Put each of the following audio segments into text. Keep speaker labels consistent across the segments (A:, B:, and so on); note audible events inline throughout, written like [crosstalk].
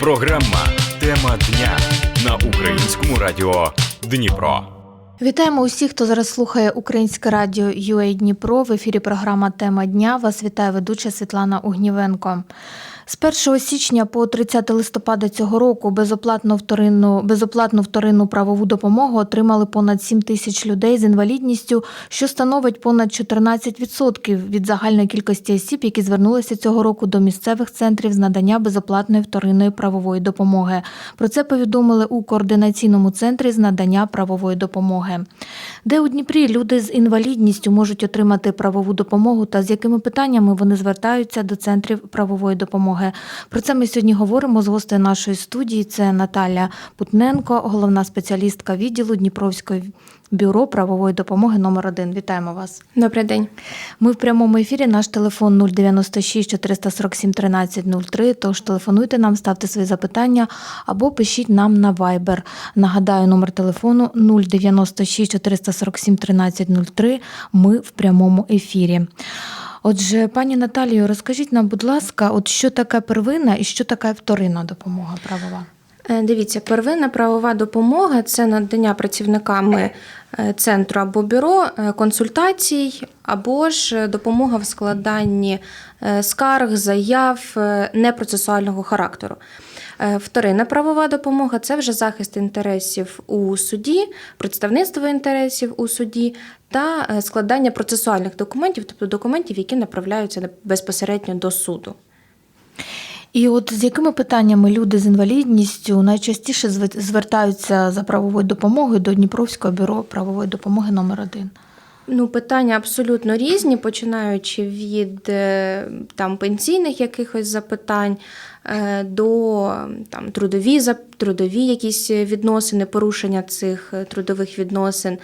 A: Програма Тема дня на українському радіо Дніпро.
B: Вітаємо усіх, хто зараз слухає Українське радіо UA Дніпро. В ефірі програма Тема дня. Вас вітає ведуча Світлана Угнівенко. З 1 січня по 30 листопада цього року безоплатну вторинну, безоплатну вторинну правову допомогу отримали понад 7 тисяч людей з інвалідністю, що становить понад 14% від загальної кількості осіб, які звернулися цього року до місцевих центрів з надання безоплатної вторинної правової допомоги. Про це повідомили у координаційному центрі з надання правової допомоги. Де у Дніпрі люди з інвалідністю можуть отримати правову допомогу та з якими питаннями вони звертаються до центрів правової допомоги. Про це ми сьогодні говоримо з гостею нашої студії. Це Наталя Путненко, головна спеціалістка відділу Дніпровського бюро правової допомоги номер 1 Вітаємо вас.
C: Добрий день.
B: Ми в прямому ефірі. Наш телефон 096 447 13 03, Тож телефонуйте нам, ставте свої запитання або пишіть нам на Viber. Нагадаю, номер телефону 096 447 13 03. Ми в прямому ефірі. Отже, пані Наталію, розкажіть нам, будь ласка, от що таке первинна і що таке вторинна допомога правова?
C: Е, Дивіться, первинна правова допомога це надання працівниками е, центру або бюро е, консультацій, або ж допомога в складанні скарг, заяв непроцесуального характеру. Е, Вторинна правова допомога це вже захист інтересів у суді, представництво інтересів у суді та е, складання процесуальних документів, тобто документів, які направляються безпосередньо до суду.
B: І от з якими питаннями люди з інвалідністю найчастіше звертаються за правовою допомогою до Дніпровського бюро правової допомоги номер 1
C: Ну, питання абсолютно різні, починаючи від е, там пенсійних якихось запитань е, до там трудові трудові якісь відносини, порушення цих е, трудових відносин.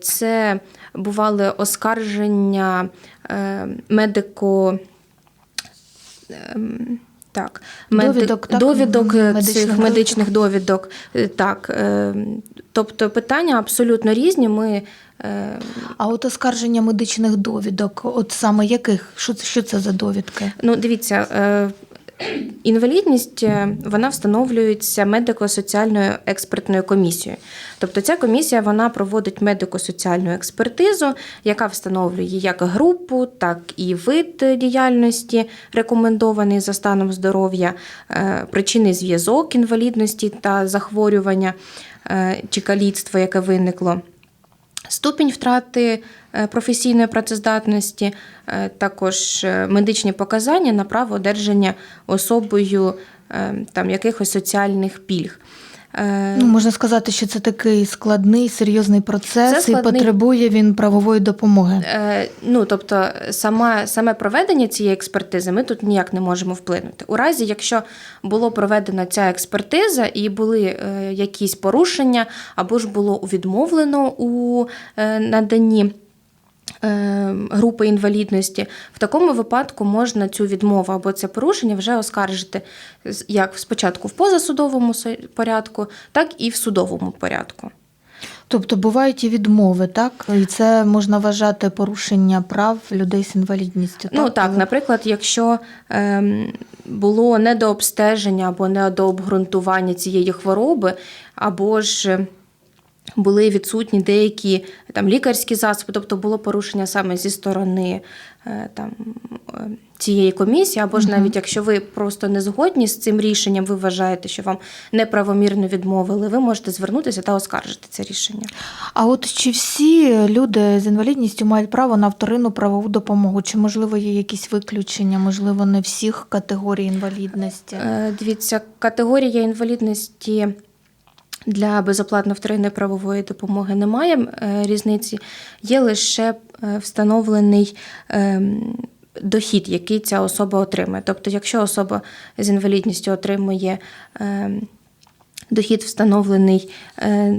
C: Це бували оскарження медико. Так, Мед...
B: Довідок, так,
C: довідок е,
B: медичних
C: цих
B: довідок.
C: медичних довідок. Е, Так, е, тобто питання абсолютно різні. Ми
B: А от оскарження медичних довідок, от саме яких? Що це, що це за довідки?
C: Ну, дивіться, інвалідність е, вона встановлюється медико-соціальною експертною комісією. Тобто ця комісія вона проводить медико-соціальну експертизу, яка встановлює як групу, так і вид діяльності, рекомендований за станом здоров'я, е, причинний зв'язок інвалідності та захворювання е, чи каліцтва, яке виникло. Ступінь втрати е, професійної працездатності, е, також е, медичні показання на право одержання особою там, якихось соціальних пільг. Е,
B: Ну, можна сказати, що це такий складний, серйозний процес
C: Це
B: і потребує він правової допомоги.
C: Е, Ну, тобто, саме, саме проведення цієї експертизи ми тут ніяк не можемо вплинути. У разі, якщо було проведена ця експертиза і були е, якісь порушення, або ж було відмовлено у наданні. Е, Групи інвалідності в такому випадку можна цю відмову або це порушення вже оскаржити як спочатку в позасудовому порядку, так і в судовому порядку.
B: Тобто бувають і відмови, так? І це можна вважати порушення прав людей з інвалідністю.
C: Ну так, наприклад, якщо ем, було недообстеження або недообґрунтування цієї хвороби, або ж були відсутні деякі там лікарські засоби, тобто було порушення саме зі сторони е, там, е, цієї комісії, або ж навіть якщо ви просто не згодні з цим рішенням, ви вважаєте, що вам неправомірно відмовили, ви можете звернутися та оскаржити це рішення.
B: А от чи всі люди з інвалідністю мають право на вторинну правову допомогу? Чи можливо є якісь виключення? Можливо, не всіх категорій інвалідності?
C: Е, Дивіться, категорія інвалідності для безоплатно вторинної правової допомоги немає е, різниці. Є лише е, встановлений ем, дохід, який ця особа отримує. Тобто, якщо особа з інвалідністю отримує ем, дохід встановлений е,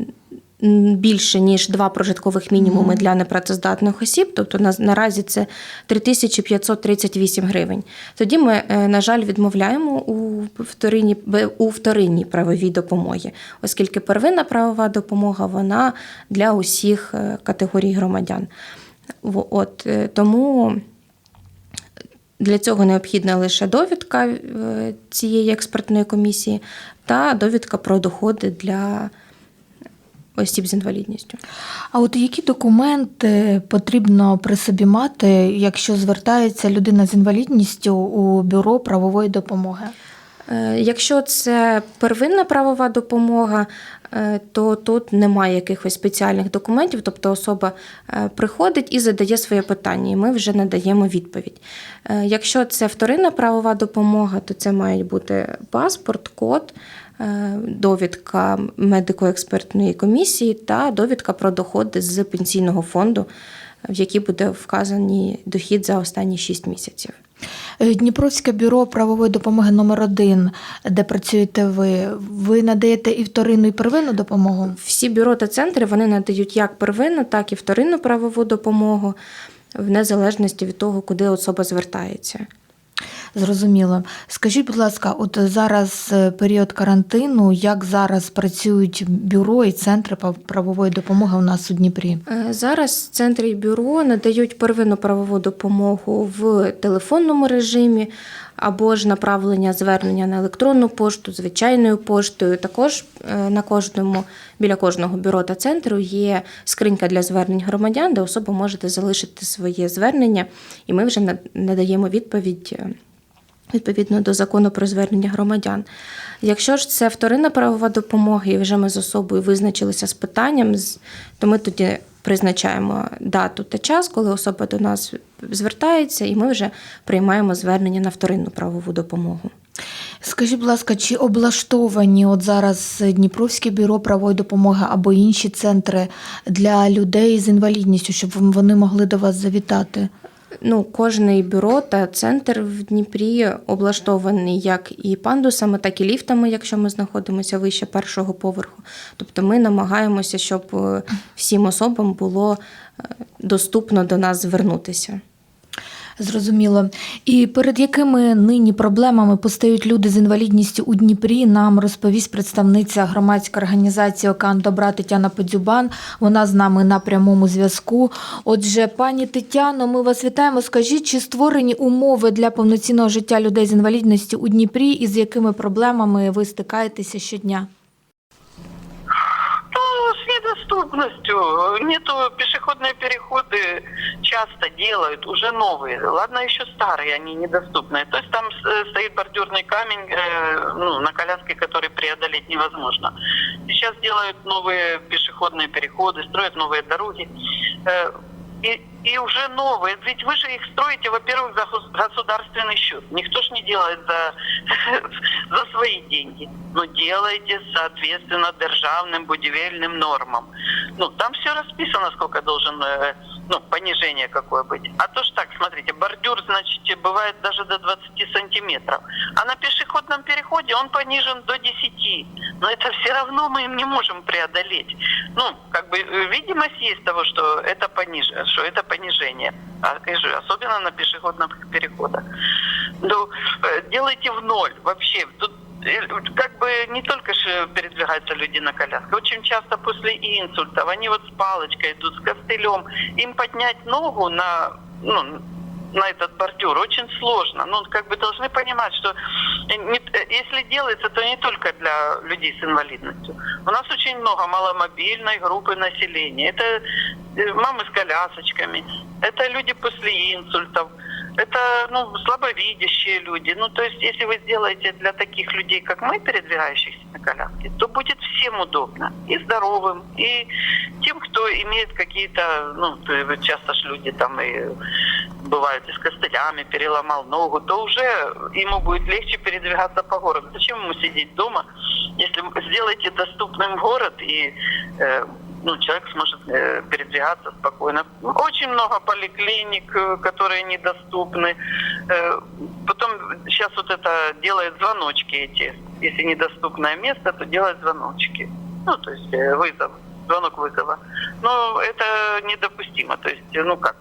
C: більше ніж два прожиткових мінімуми для непрацездатних осіб, тобто на, наразі це 3538 гривень. Тоді ми, е, на жаль, відмовляємо у вторинній, у вторинній правовій допомогі, оскільки первинна правова допомога вона для усіх е, категорій громадян. От, е, тому Для цього необхідна лише довідка цієї експертної комісії та довідка про доходи для осіб з інвалідністю.
B: А от які документи потрібно при собі мати, якщо звертається людина з інвалідністю у бюро правової допомоги?
C: Е, Якщо це первинна правова допомога, е, то тут немає якихось спеціальних документів, тобто особа е, приходить і задає своє питання, і ми вже надаємо відповідь. Якщо це вторинна правова допомога, то це мають бути паспорт, код, довідка медико-експертної комісії та довідка про доходи з пенсійного фонду, в якій буде вказаний дохід за останні 6 місяців.
B: Е, Дніпровське бюро правової допомоги номер 1 де працюєте ви, ви надаєте і вторинну, і первинну допомогу?
C: Всі бюро та центри вони надають як первинну, так і вторинну правову допомогу в незалежності від того, куди особа звертається.
B: Зрозуміло. Скажіть, будь ласка, от зараз е, період карантину, як зараз працюють бюро і центри правової допомоги у нас у Дніпрі?
C: Е, Зараз центри і бюро надають первинну правову допомогу в телефонному режимі або ж направлення звернення на електронну пошту, звичайною поштою. Також е, на кожному біля кожного бюро та центру є скринька для звернень громадян, де особа може залишити своє звернення, і ми вже над- надаємо відповідь. Відповідно до закону про звернення громадян. Якщо ж це вторинна правова допомога, і вже ми з особою визначилися з питанням, то ми тоді призначаємо дату та час, коли особа до нас звертається, і ми вже приймаємо звернення на вторинну правову допомогу.
B: Скажіть, будь ласка, чи облаштовані от зараз Дніпровське бюро правової допомоги або інші центри для людей з інвалідністю, щоб вони могли до вас завітати?
C: Ну, кожне бюро та центр в Дніпрі облаштований як і пандусами, так і ліфтами, якщо ми знаходимося вище першого поверху. Тобто ми намагаємося, щоб е, всім особам було е, доступно до нас звернутися.
B: Зрозуміло. І перед якими нині проблемами постають люди з інвалідністю у Дніпрі, нам розповість представниця громадської організації Океан Добра Тетяна Подзюбан. Вона з нами на прямому зв'язку. Отже, пані Тетяно, ми вас вітаємо. Скажіть, чи створені умови для повноцінного життя людей з інвалідністю у Дніпрі і з якими проблемами ви стикаєтеся щодня?
D: Ну, с недоступностью. Нету пешеходные переходы часто делают, уже новые. Ладно, еще старые, они недоступные. То есть там э, стоит бордюрный камень э, ну, на коляске, который преодолеть невозможно. Сейчас делают новые пешеходные переходы, строят новые дороги. Э, и, и уже новые. Ведь вы же их строите, во-первых, за гос- государственный счет. Никто ж не делает за, [laughs] за свои деньги. Но делайте соответственно державным будивельным нормам. Ну, там все расписано, сколько должен, э, ну, понижение какое быть. А то ж так, смотрите, бордюр, значит, бывает даже до 20 сантиметров. А на пешеходном переходе он понижен до 10. Но это все равно мы им не можем преодолеть. Ну, как бы э, видимость есть того, что это понижение, что это понижение. А, особенно на пешеходных переходах. Ну, э, делайте в ноль вообще. Тут э, как бы не только же передвигаются люди на коляске. Очень часто после инсультов они вот с палочкой идут, с костылем. Им поднять ногу на, ну, на этот бордюр очень сложно. Ну, как бы должны понимать, что не- э, если делается, то не только для людей с инвалидностью. У нас очень много маломобильной группы населения. Это мамы с колясочками, это люди после инсультов, это ну, слабовидящие люди. Ну, то есть, если вы сделаете для таких людей, как мы, передвигающихся на коляске, то будет всем удобно. И здоровым, и тем, кто имеет какие-то, ну, часто ж люди там и бывают и с костылями, переломал ногу, то уже ему будет легче передвигаться по городу. Зачем ему сидеть дома, если сделаете доступным город и э, ну, человек сможет э, передвигаться спокойно. Очень много поликлиник, э, которые недоступны. Э, потом сейчас вот это делает звоночки эти. Если недоступное место, то делает звоночки. Ну, то есть э, вызов, звонок вызова. Но это недопустимо. То есть, ну как,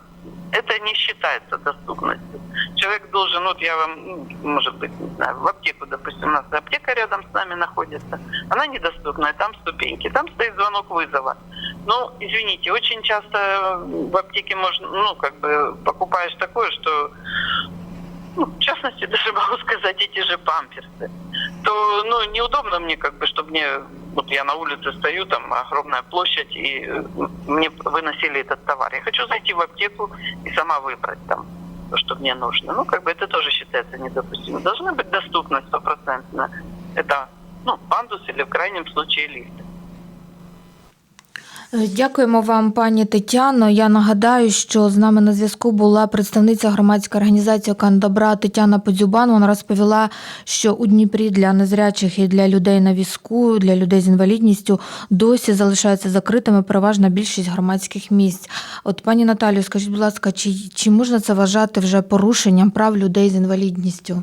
D: это не считается доступностью. Человек должен, вот я вам, ну, может быть, не знаю, в аптеку, допустим, у нас аптека рядом с нами находится, она недоступная, там ступеньки, там стоит звонок вызова. Ну, извините, очень часто в аптеке можно, ну, как бы покупаешь такое, что ну, в частности, [laughs] даже могу сказать, эти же памперсы, то, ну, неудобно мне, как бы, чтобы мне, вот я на улице стою, там огромная площадь, и э, мне выносили этот товар. Я хочу зайти в аптеку и сама выбрать там то, что мне нужно. Ну, как бы это тоже считается недопустимым. Должна быть доступность стопроцентно. Это, ну, пандус или в крайнем случае лифт.
B: Е, Дякуємо вам, пані Тетяно. Я нагадаю, що з нами на зв'язку була представниця громадської організації «Окан Добра» Тетяна Подзюбан. Вона розповіла, що у Дніпрі для незрячих і для людей на візку, для людей з інвалідністю досі залишаються закритими переважна більшість громадських місць. От пані Наталію, скажіть, будь ласка, чи, чи можна це вважати вже порушенням прав людей з інвалідністю?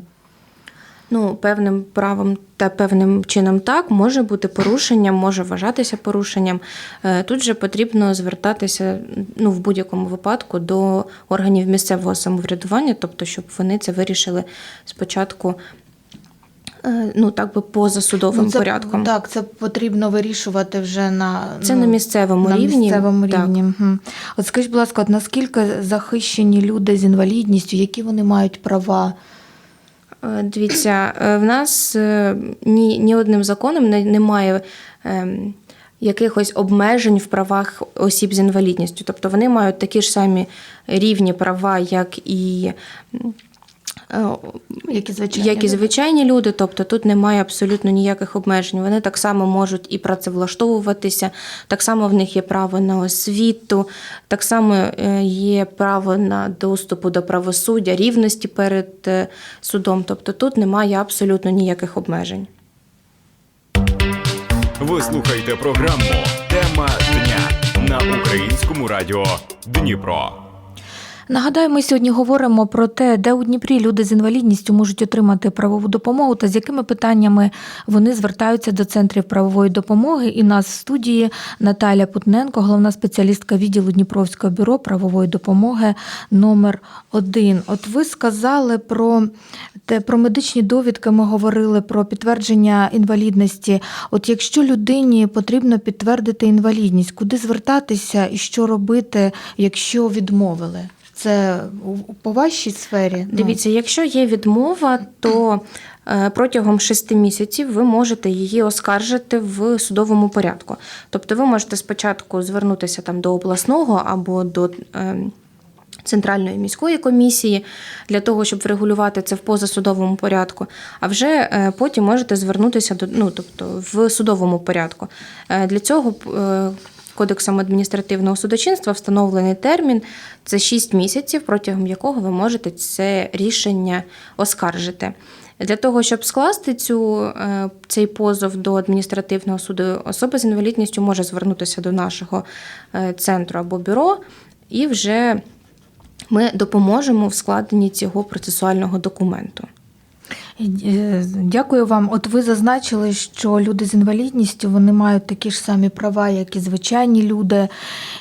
C: Ну, певним правом та певним чином так може бути порушенням, може вважатися порушенням. Е, Тут же потрібно звертатися ну, в будь-якому випадку до органів місцевого самоврядування, тобто, щоб вони це вирішили спочатку. е, Ну, так би поза судовим
B: Ну, це,
C: порядком.
B: Так, це потрібно вирішувати вже на
C: Це
B: ну,
C: на місцевому
B: на
C: рівні.
B: місцевому
C: Так.
B: рівні. Мгм. От скажіть, будь ласка, от наскільки захищені люди з інвалідністю, які вони мають права?
C: Е, Дивіться, е, в нас е, ні, ні одним законом немає ем, якихось обмежень в правах осіб з інвалідністю. Тобто вони мають такі ж самі рівні права, як і. М, е,
B: Які звичайні
C: як і звичайні люди, тобто тут немає абсолютно ніяких обмежень. Вони так само можуть і працевлаштовуватися, так само в них є право на освіту, так само е, є право на доступу до правосуддя, рівності перед е, судом. Тобто тут немає абсолютно ніяких обмежень.
A: Ви слухаєте програму Тема дня на українському радіо Дніпро.
B: Нагадаю, ми сьогодні говоримо про те, де у Дніпрі люди з інвалідністю можуть отримати правову допомогу та з якими питаннями вони звертаються до центрів правової допомоги. І нас в студії Наталя Путненко, головна спеціалістка відділу Дніпровського бюро правової допомоги номер 1 От ви сказали про те, про медичні довідки. Ми говорили про підтвердження інвалідності. От якщо людині потрібно підтвердити інвалідність, куди звертатися і що робити, якщо відмовили? Це по вашій сфері? Ну,
C: Дивіться, якщо є відмова, то е, протягом шести місяців ви можете її оскаржити в судовому порядку. Тобто ви можете спочатку звернутися там до обласного або до. е, Центральної міської комісії для того, щоб врегулювати це в позасудовому порядку, а вже е, потім можете звернутися до ну, тобто в судовому порядку. Для цього Кодексом адміністративного судочинства встановлений термін це 6 місяців, протягом якого ви можете це рішення оскаржити. Для того, щоб скласти цю, е, цей позов до адміністративного суду, особа з інвалідністю може звернутися до нашого е, центру або бюро, і вже ми допоможемо в складенні цього процесуального документу.
B: Е, Дякую вам. От ви зазначили, що люди з інвалідністю вони мають такі ж самі права, як і звичайні люди,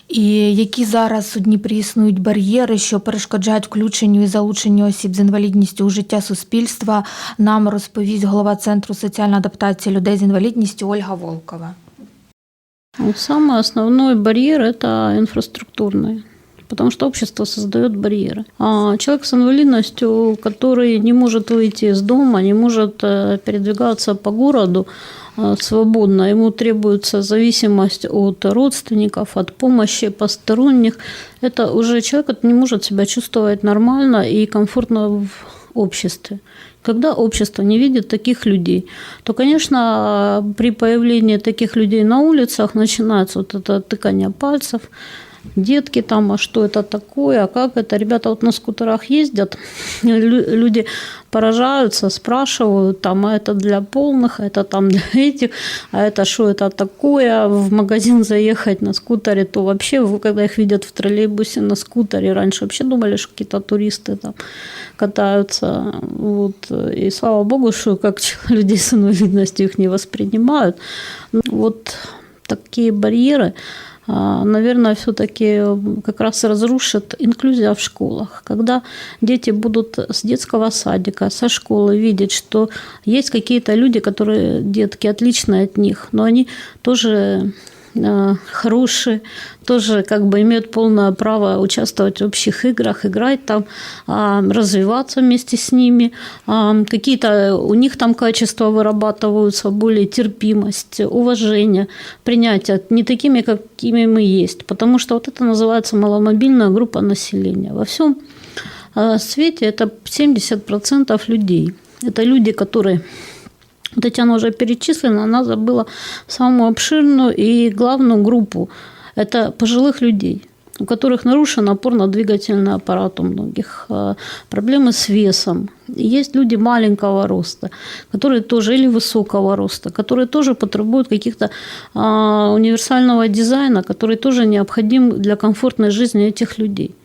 B: і які зараз у Дніпрі існують бар'єри, що перешкоджають включенню і залученню осіб з інвалідністю у життя суспільства. Нам розповість голова центру соціальної адаптації людей з інвалідністю Ольга Волкова.
E: Вот Самый основной барьер – это инфраструктурный. Потому что общество создает барьеры. А человек с инвалидностью, который не может выйти из дома, не может э, передвигаться по городу э, свободно, ему требуется зависимость от родственников, от помощи посторонних, это уже человек не может себя чувствовать нормально и комфортно в обществе. Когда общество не видит таких людей, то, конечно, при появлении таких людей на улицах начинается вот это тыкание пальцев, детки там, а что это такое, а как это? Ребята вот на скутерах ездят, [laughs] лю- люди поражаются, спрашивают, там, а это для полных, а это там [laughs] для этих, а это что это такое? В магазин заехать на скутере, то вообще, когда их видят в троллейбусе на скутере, раньше вообще думали, что какие-то туристы там катаются. Вот. И слава богу, что как [laughs] людей с инвалидностью их не воспринимают. Ну, Вот такие барьеры, наверное, все-таки как раз разрушит инклюзия в школах. Когда дети будут с детского садика, со школы видеть, что есть какие-то люди, которые, детки, отличные от них, но они тоже э, хорошие, тоже как бы имеют полное право участвовать в общих играх, играть там, а, развиваться вместе с ними. А, Какие-то у них там качества вырабатываются, более терпимость, уважение, принятие не такими, какими мы есть. Потому что вот это называется маломобильная группа населения. Во всем а, свете это 70% людей. Это люди, которые Татьяна уже перечислена, она забыла самую обширную и главную группу. Это пожилых людей, у которых нарушен опорно-двигательный аппарат у многих, э, проблемы с весом. Есть люди маленького роста, которые тоже, или высокого роста, которые тоже потребуют каких-то а, универсального дизайна, который тоже необходим для комфортной жизни этих людей.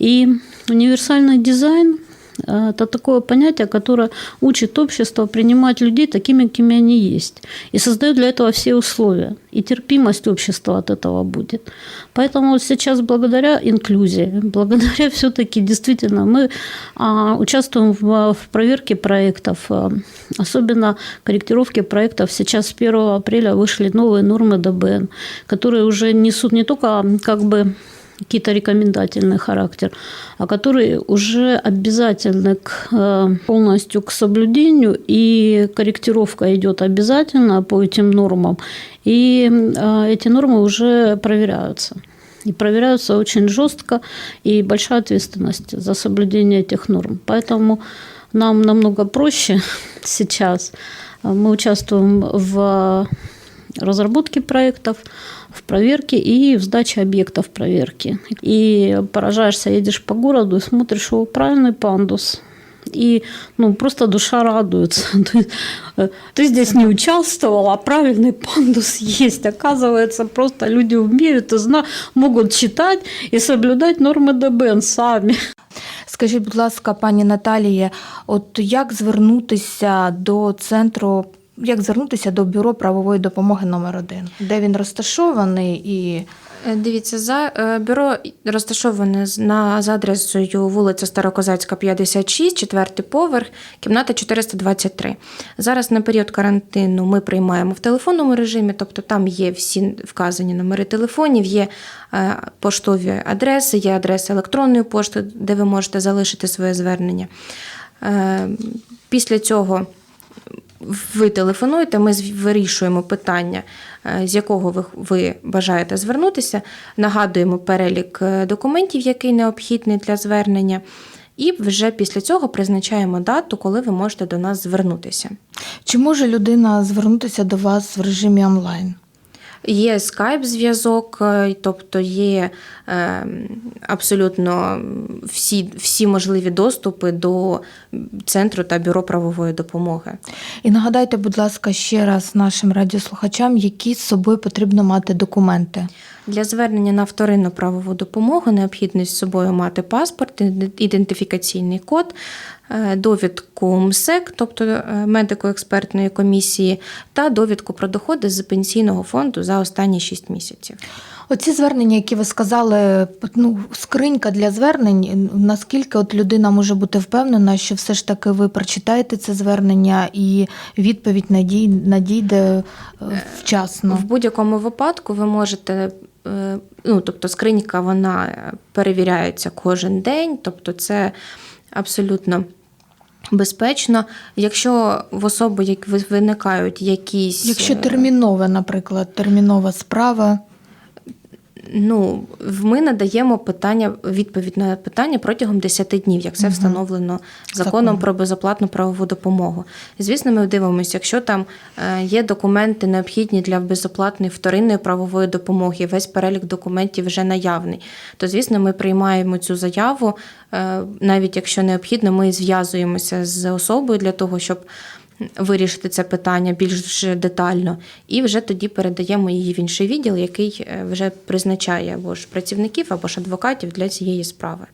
E: И универсальный дизайн это такое понятие, которое учит общество принимать людей такими, какими они есть. И создает для этого все условия. И терпимость общества от этого будет. Поэтому сейчас благодаря инклюзии, [laughs] благодаря все-таки действительно мы а, участвуем в, в проверке проектов, а, особенно корректировке проектов. Сейчас с 1 апреля вышли новые нормы ДБН, которые уже несут не только как бы какие-то рекомендательный характер, а которые уже обязательны к, э, полностью к соблюдению, и корректировка идет обязательно по этим нормам, и э, эти нормы уже проверяются. И проверяются очень жестко, и большая ответственность за соблюдение этих норм. Поэтому нам намного проще [laughs] сейчас. Мы участвуем в разработке проектов, в проверке и в сдаче объектов проверки. И поражаешься, едешь по городу и смотришь, о, правильный пандус. И ну, просто душа радуется. [laughs] То есть, э, Ты здесь не участвовал, а правильный пандус [laughs] есть. Оказывается, просто люди умеют и зна- могут читать и соблюдать нормы ДБН сами.
B: Скажіть, будь ласка, пані Наталіє, от як звернутися до центру, як звернутися до бюро правової допомоги номер 1 де він розташований і
C: Е, Дивіться, за е, бюро розташоване на за адресою вулиця Старокозацька, 56, четвертий поверх, кімната 423. Зараз на період карантину ми приймаємо в телефонному режимі, тобто там є всі вказані номери телефонів, є е, поштові адреси, є адреса електронної пошти, де ви можете залишити своє звернення. Після цього ви телефонуєте, ми вирішуємо питання, е, з якого ви, ви бажаєте звернутися, нагадуємо перелік е, документів, який необхідний для звернення, і вже після цього призначаємо дату, коли ви можете до нас звернутися.
B: чи може людина звернутися до вас в режимі онлайн?
C: Є скайп-зв'язок, е, тобто є е, абсолютно всі, всі можливі доступи до центру та бюро правової допомоги.
B: І нагадайте, будь ласка, ще раз нашим радіослухачам, які з собою потрібно мати документи.
C: Для звернення на вторинну правову допомогу необхідно з собою мати паспорт, ідентифікаційний код, е, довідку МСЕК, тобто е, медико-експертної комісії, та довідку про доходи з пенсійного фонду за останні 6 місяців.
B: Оці звернення, які ви сказали, ну, скринька для звернень, наскільки от людина може бути впевнена, що все ж таки ви прочитаєте це звернення і відповідь надій, надійде е, вчасно.
C: В будь-якому випадку ви можете. Е, Ну, тобто скринька вона е, перевіряється кожен день, тобто це абсолютно безпечно. Якщо в особи як ви- виникають якісь
B: Якщо термінова, наприклад, термінова справа,
C: Ну, ми надаємо питання, відповідь на питання протягом 10 днів, як це встановлено законом
B: Законом.
C: про безоплатну правову допомогу. Звісно, ми дивимося, якщо там е, є документи необхідні для безоплатної вторинної правової допомоги, весь перелік документів вже наявний, то звісно, ми приймаємо цю заяву. е, Навіть якщо необхідно, ми зв'язуємося з особою для того, щоб вирішити це питання більш детально, і вже тоді передаємо її в інший відділ, який е, вже призначає або ж працівників, або ж адвокатів для цієї справи.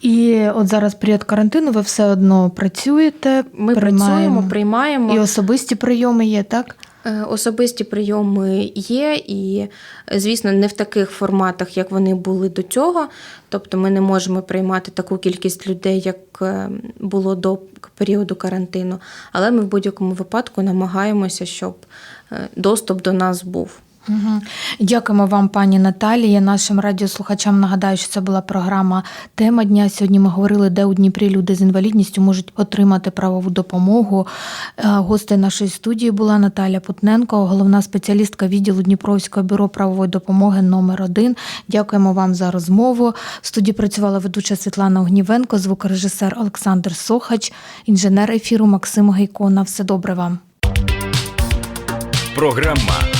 B: і от зараз період карантину, ви все одно працюєте,
C: Ми
B: приймаємо.
C: працюємо, приймаємо.
B: і особисті прийоми є, так?
C: Е, Особисті прийоми є, і, звісно, не в таких форматах, як вони були до цього. Тобто ми не можемо приймати таку кількість людей, як е, було до періоду карантину. Але ми в будь-якому випадку намагаємося, щоб е, доступ до нас був.
B: Дякуємо вам, пані Наталія. Нашим радіослухачам нагадаю, що це була програма Тема дня. Сьогодні ми говорили, де у Дніпрі люди з інвалідністю можуть отримати правову допомогу. Е, Гостею нашої студії була Наталя Путненко, головна спеціалістка відділу Дніпровського бюро правової допомоги номер 1 Дякуємо вам за розмову. В студії працювала ведуча Світлана Огнівенко, звукорежисер Олександр Сохач, інженер ефіру Максим Гайко. На все добре вам.
A: Програма